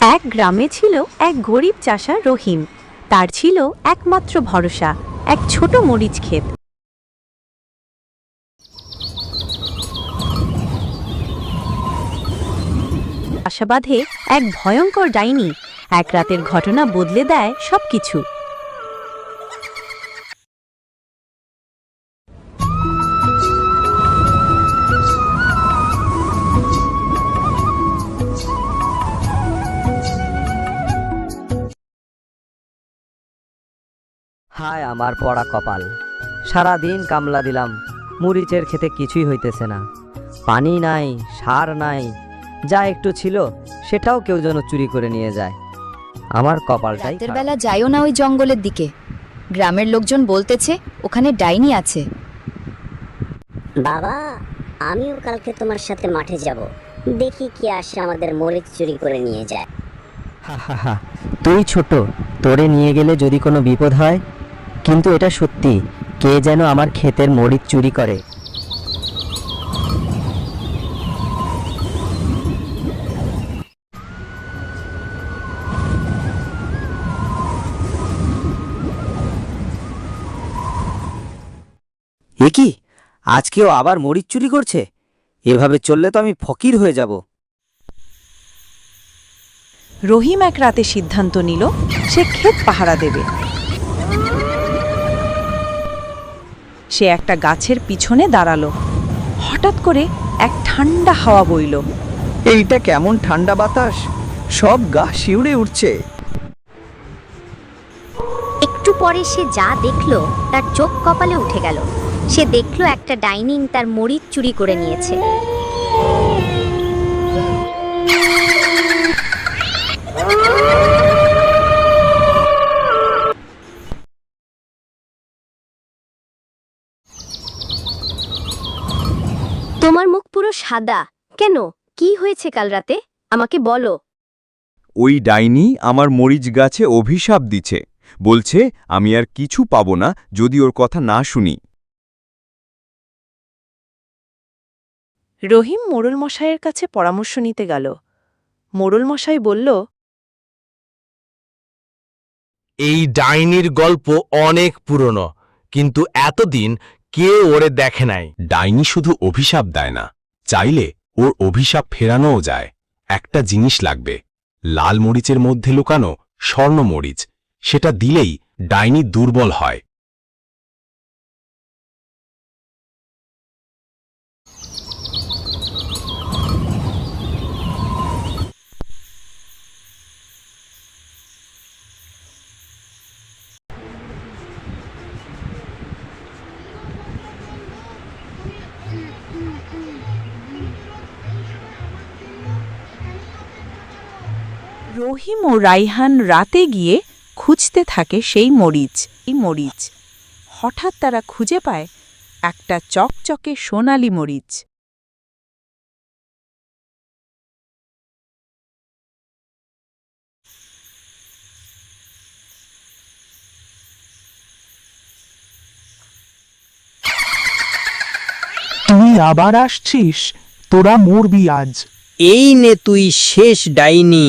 এক গ্রামে ছিল এক গরিব চাষা রহিম। তার ছিল একমাত্র ভরসা, এক ছোট মরিচ ক্ষেত। আশাবাদে এক ভয়ঙ্কর ডাইনি এক রাতের ঘটনা বদলে দেয় সবকিছু। হায় আমার পড়া কপাল। সারা দিন কামলা দিলাম মরিচের খেতে কিছুই হইতেছে না। পানি নাই সার নাই যা একটু ছিল সেটাও কেউ যেন চুরি করে নিয়ে যায়। আমার কপালটাই রাতের বেলা যাইও না ওই জঙ্গলের দিকে। গ্রামের লোকজন বলতেছে ওখানে ডাইনি আছে। বাবা আমিও কালকে তোমার সাথে মাঠে যাব। দেখি কি আসে আমাদের মরিচ চুরি করে নিয়ে যায়। হা হা হা তুই ছোট তোরে নিয়ে গেলে যদি কোনো বিপদ হয় কিন্তু এটা সত্যি কে যেন আমার ক্ষেতের মরিচ চুরি করে। এ কি? আজকেও আবার মরিচ চুরি করছে? এভাবে চললে তো আমি ফকির হয়ে যাব। রহিম এক রাতে সিদ্ধান্ত নিল সে ক্ষেত পাহারা দেবে। সে একটা গাছের পিছনে দাঁড়াল। হঠাৎ করে এক ঠান্ডা হাওয়া বইল। এইটা কেমন ঠান্ডা বাতাস? সব গা শিউড়ে উঠছে। একটু পরে সে যা দেখল তার চোখ কপালে উঠে গেল। সে দেখল একটা ডাইনিং তার মরিচ চুরি করে নিয়েছে তোমার মুখ পুরো সাদা। কেন? কি হয়েছে কাল রাতে? আমাকে বলো। ওই ডাইনি আমার মরিচ গাছে অভিশাপ দিছে। বলছে আমি আর কিছু পাব না যদি ওর কথা না শুনি। রহিম মোড়ল মশাইয়ের কাছে পরামর্শ নিতে গেল। মোড়ল মশাই বলল এই ডাইনির গল্প অনেক পুরনো কিন্তু এতদিন কেউ ওরে দেখে নাই। ডাইনি শুধু অভিশাপ দেয় না চাইলে ওর অভিশাপ ফেরানোও যায়। একটা জিনিস লাগবে। লাল মরিচের মধ্যে লুকানো স্বর্ণমরিচ সেটা দিলেই ডাইনি দুর্বল হয়। রহিম ও রাইহান রাতে গিয়ে খুঁজতে থাকে সেই মরিচ এই মরিচ। হঠাৎ তারা খুঁজে পায় একটা চকচকে সোনালি মরিচ। তুই আবার আসছিস? তোরা মরবি আজ। এই নে তুই শেষ ডাইনি।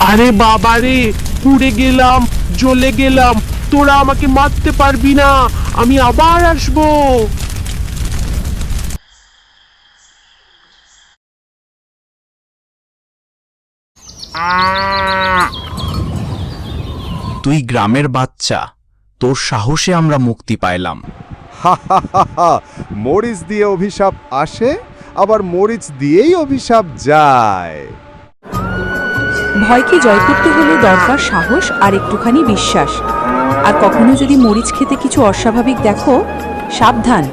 আরে বাবা রে পুড়ে গেলাম জ্বলে গেলাম। তোরা আমাকে মারতে পারবি না আমি আবার আসব। তুই গ্রামের বাচ্চা তোর সাহসে আমরা মুক্তি পাইলাম। মরিচ দিয়ে অভিশাপ আসে আবার মরিচ দিয়েই অভিশাপ যায়। ভয়কে জয় করতে হলে দরকার সাহস আর একটুখানি বিশ্বাস। আর কখনো যদি মরিচ খেতে কিছু অস্বাভাবিক দেখো, সাবধান।